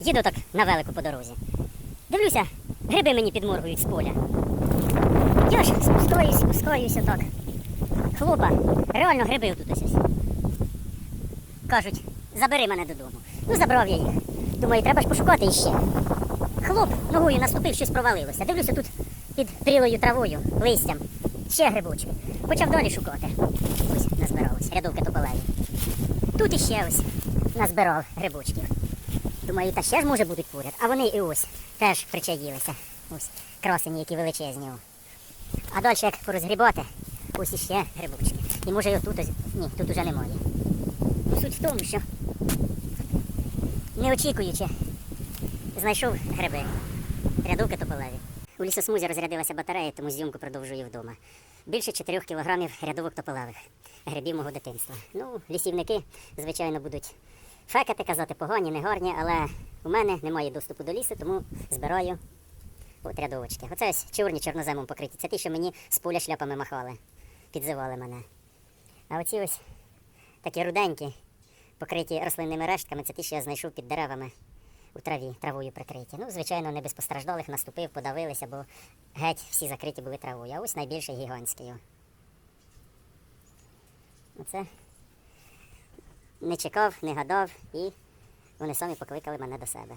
Їду так на велику по дорозі. Дивлюся, гриби мені підморгують з поля. Я ж спускаюсь, спускаюсь отак. Хлопа, реально гриби тут ось. Кажуть, забери мене додому. Ну, забрав я їх. Думаю, треба ж пошукати іще. Хлоп ногою наступив, щось провалилося. Дивлюся тут під прілою травою, листям. Ще грибочки. Почав далі шукати. Ось назбиралось, рядовки тополеві. Тут іще ось назбирав грибочків. Думаю, та ще ж може будуть поряд. А вони і ось теж причаїлися. Ось красені, які величезні. А далі як порозгрібати, ось іще грибочки. І може отут ось. Ні, тут уже немає. Ну, Суть в тому, що не очікуючи, знайшов гриби. Рядовки тополеві. У лісосмузі розрядилася батарея, тому зйомку продовжую вдома. Більше 4 кілограмів рядовок тополевих, грибів мого дитинства. Ну, лісівники, звичайно, будуть фекати, казати погані, не гарні, але у мене немає доступу до лісу, тому збираю от рядовочки. Оце ось чорні чорноземом покриті. Це ті, що мені з поля шляпами махали, підзивали мене. А оці ось такі руденькі, покриті рослинними рештками, це ті, що я знайшов під деревами у траві, травою прикриті. Ну, звичайно, не без постраждалих наступив, подавилися, бо геть всі закриті були травою. А ось найбільший гігантський. Оце не чекав, не гадав, і вони самі покликали мене до себе.